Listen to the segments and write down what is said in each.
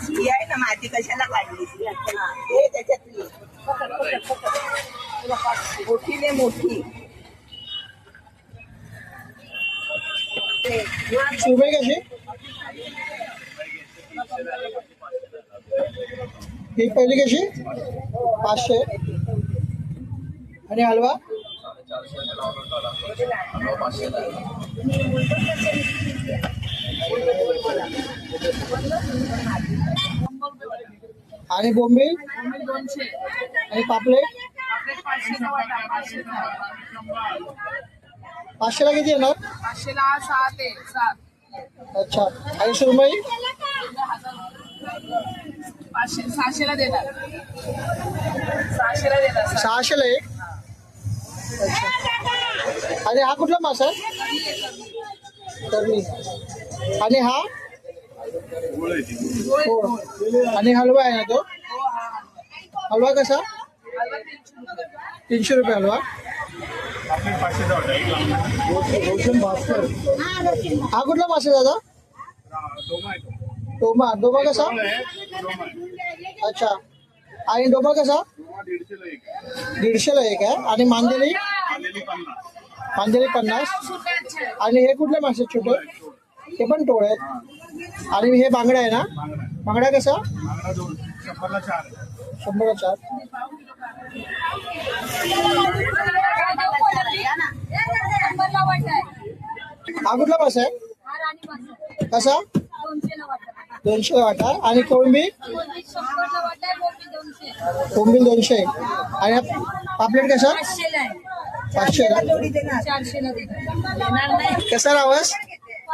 ही आहे ना माती कशाला काढली हे त्याच्यातली. मोठी ने मोठी. सुरमई कशी ही पहिली कशी? पाचशे. आणि हलवा? आणि बोंबील आणि पापलेट? पाचशेला किती येणार? पाचशेला सात आहे सात अच्छा. आणि सुरमई? पाचशे सहाशेला देणार सहाशेला देणार सहाशेला एक. अच्छा. आणि हा कुठला मासा? आहे मी. आणि हा? हो. आणि हलवा आहे ना तो? हलवा कसा? तीनशे रुपये हलवा. हा कुठला मासे आहे दादा? डोमा. डोमा कसा? अच्छा. आणि डोमा कसा? दीडशेला एक आहे. आणि मांदेली? मांदेली पन्नास. आणि हे कुठले मासे छोटे? हे पण टोळ आहेत. आणि हे बांगडा आहे ना? बांगडा कसा? शंभरला चार. हा कुठला मासा आहे? कसा? दोनशे वाटा. आणि कोळंबी? कोंबील दोनशे. आणि पापलेट कसा? पाचशे कसा रावस?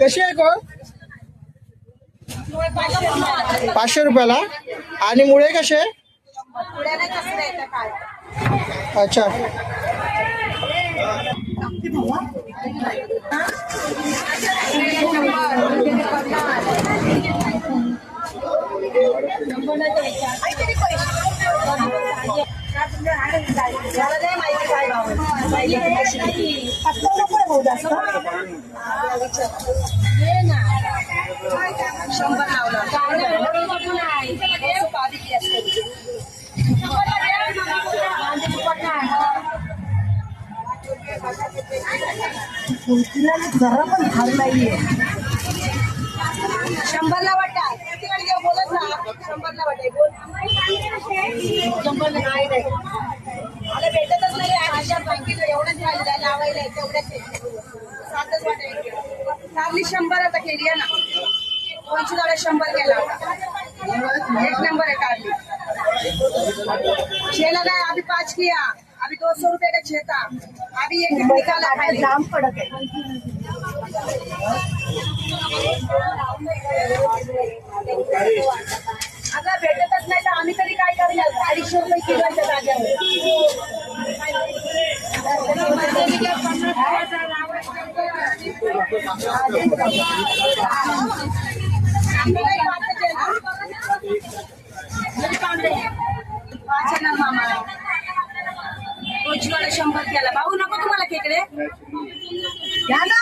कशी आहे कोण पाचशे रुपयाला? आणि मुळे कसे? पुण्याला कसं येतं काय अच्छा काहीतरी पैसे जरा पण भाव नाहीये. शंभरला वाटा. किती बोलत ना शंभरला वाटाय बोल. शंभरला नाही नाही मला भेटतच नाही आशा बँकेत एवढंच राहिलं लावायला तेवढ्याच सातच वाटे चांगली शंभर आता केली ना. दोनशे झाडं शंभर केला. होता एक नंबर है काफी छह लगा है अभी पाँच किया. अभी दो सौ रुपए का छह था अभी एक निकाला खाली. दाम पड़त है अगं भेटतच नाही तर आम्ही तरी काय करणार? अडीचशे रुपये किलोच्या पाच येणार मामा रोजवाला शंभर केला भाऊ नको तुम्हाला खेकडे घ्या ना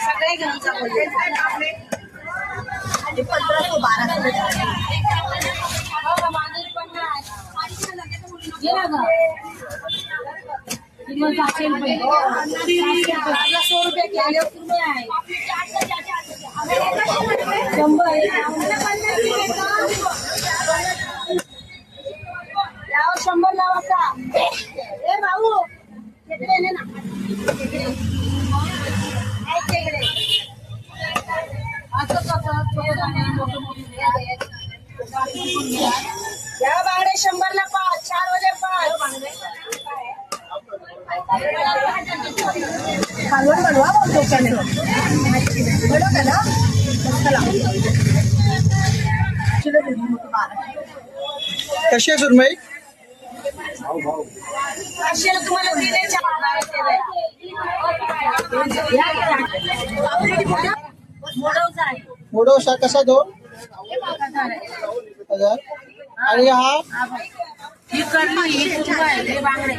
सगळे घेऊन जा पंधराशे बाराशे सौ रुपये केले शंभर शंभर लावा का ए भाऊ तिकडे ने ना तिकडे. आहे तिकडे. असं कसं थोडं आणि मोठं मोठं. या बांगडे शंभरला पाच चार वाजे पाच खालून बनवा मग दुकाने बरोबर ना चला कशी आहे सुरमई पाचशेला तुम्हाला दिले कसा तो? हजार आणि हा? ही तुंबा आहे हे बांगडे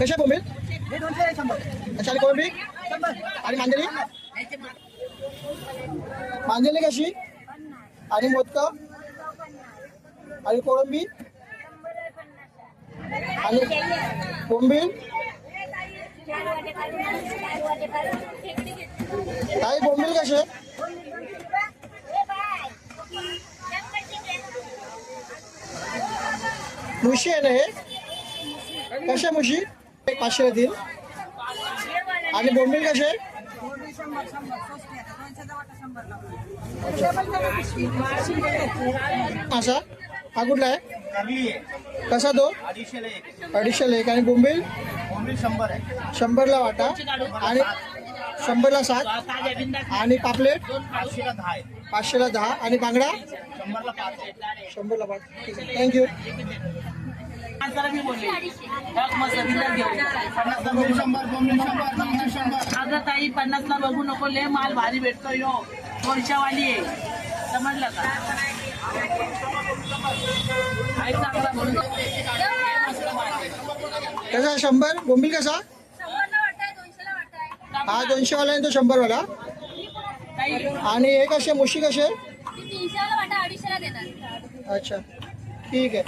कशा बोंबील अच्छा आणि कोळंबी आणि मांदेली मांदेली कशी आणि मोदक आणि कोळंबी आणि बोंबील काही बोंबील कसे मुशी आहे ना हे कशा मुशी एक पाचशे देईल आणि बोंबील कसे असा हा कुठला आहे? कसा तो? अडीचशेला एक. आणि बोंबील? शंभर आहे शंभरला वाटा. आणि शंभरला सात. आणि पापलेट? पाचशेला दहा. आणि बांगडा? शंभरला पाच. शंभरला ठीक आहे. थँक्यू बोंबील शंभर बोंबील शंभर शंभर अगं ताई पन्नासला बघू नको. लय माल भारी भेटतो यो. दोनशेवाली आहे. समजलं का? कसा शंभर? बोंबील कसा? हा दोनशेवाला आहे तो शंभरवाला? ताई आणि हे कसे मुशी कसे? अच्छा ठीक आहे.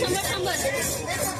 शंभर शंभर.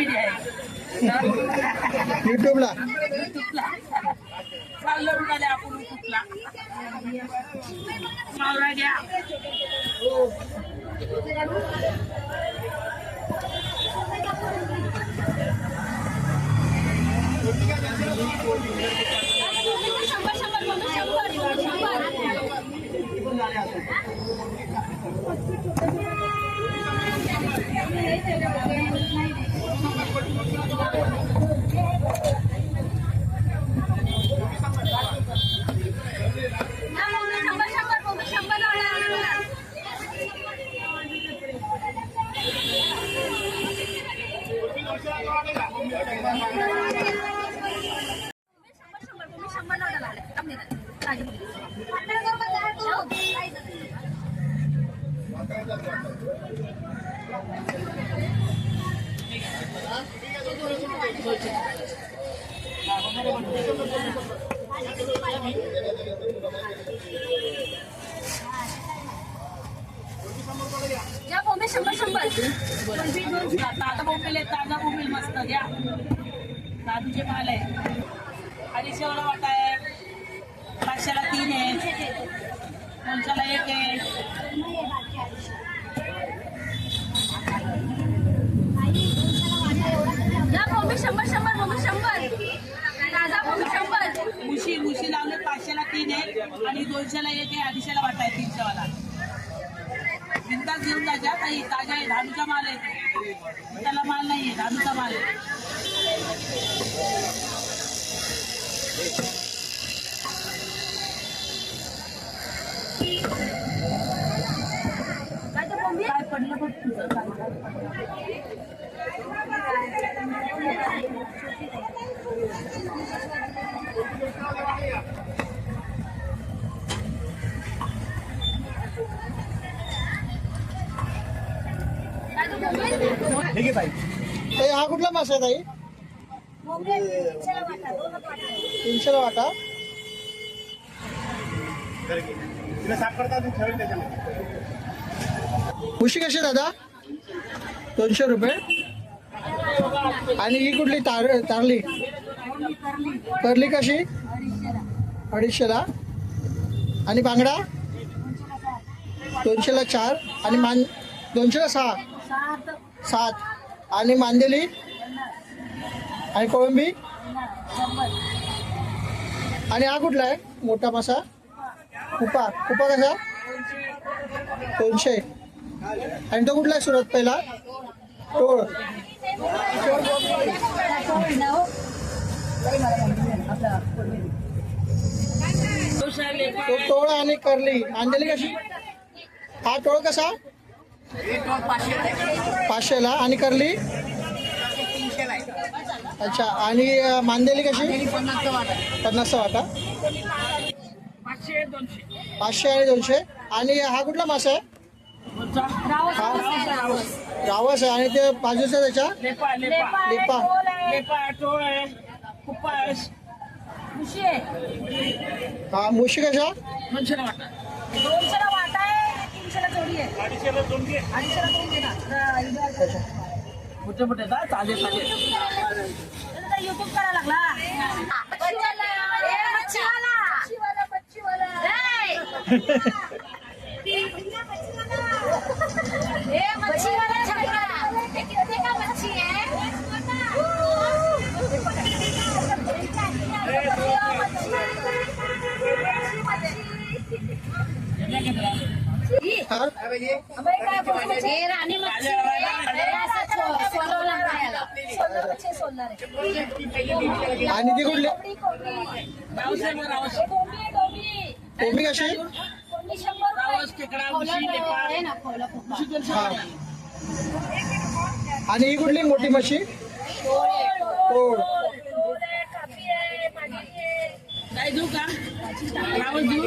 कमी आहे. युट्यूबला चाललं उडाले आपण कुठला मावळा घ्या. शंभर शंभर ताजा बोंबील आहे ताजा बोंबील मस्त घ्या दादूचे माल आहे अडीचशे वाला वाटा आहे पाचशेला तीन आहे दोनशेला एक आहे या कोलंबी शंभर शंभर कोलंबी शंभर ताजा कोलंबी शंभर मुशी मुशी लावले पाचशेला तीन आहे आणि दोनशेला एक आहे अडीचशेला वाटा आहे तीनशे बिंदास घेऊन जायच्या काही ताजा आहे धानूचा माल आहे. त्याला माल नाही आहे धानूचा माल आहे. काय काय पडलं बघ तुझं? ताई. ताई हा कुठला मासा आहे ताई? तीनशेला वाटा मुशी कशी दादा? दोनशे रुपये. आणि ही कुठली तार तारली? करली कशी? अडीचशेला. आणि बांगडा? दोनशेला चार. आणि मान दोनशेला सहा? सात. आणि मांदेली? आणि कोळंबी? आणि हा कुठला आहे? मोठा मासा? कुपा. कुपा कसा? दोनशे. आणि तो कुठला आहे सुरत पहिला? टोळ. तो टोळ आणि करली. अंजली कशी? हा टोळ कसा? पाचशेला. आणि करली? अच्छा. आणि मांदेली कशी? पन्नासचा वाटा. पाचशे आणि दोनशे. आणि हा कुठला मासा आहे? हा. रावस आहे. आणि ते बाजूचा त्याच्या? लेपा. आहे हा मुशी कशा दोनशेला वाटा दोनशेला वाटा आहे तीनशेला जोडी आहे अडीचशेला दोन घे. अडीचशेला दोन घे ना अच्छा मोठे मोठे हा, ताजे ताजे युट्यूब करायला लागला ए, मच्छीवाला ए! ए, मच्छीवाला छकरा. हे किती का मच्छी आहे हा हे राणी मच्छी आहे. हे असं सो- सोलवलं नाही याला. आणि ती कुठली रावसे मग रावस कोंबडी कशी रावस खेकडा मुशी लेपा आहे ना, खोला खूप. मुशी दोनशे हा वाला. आणि ही कुठली मोठी मच्छी टोळ काय देऊ का रावस देऊ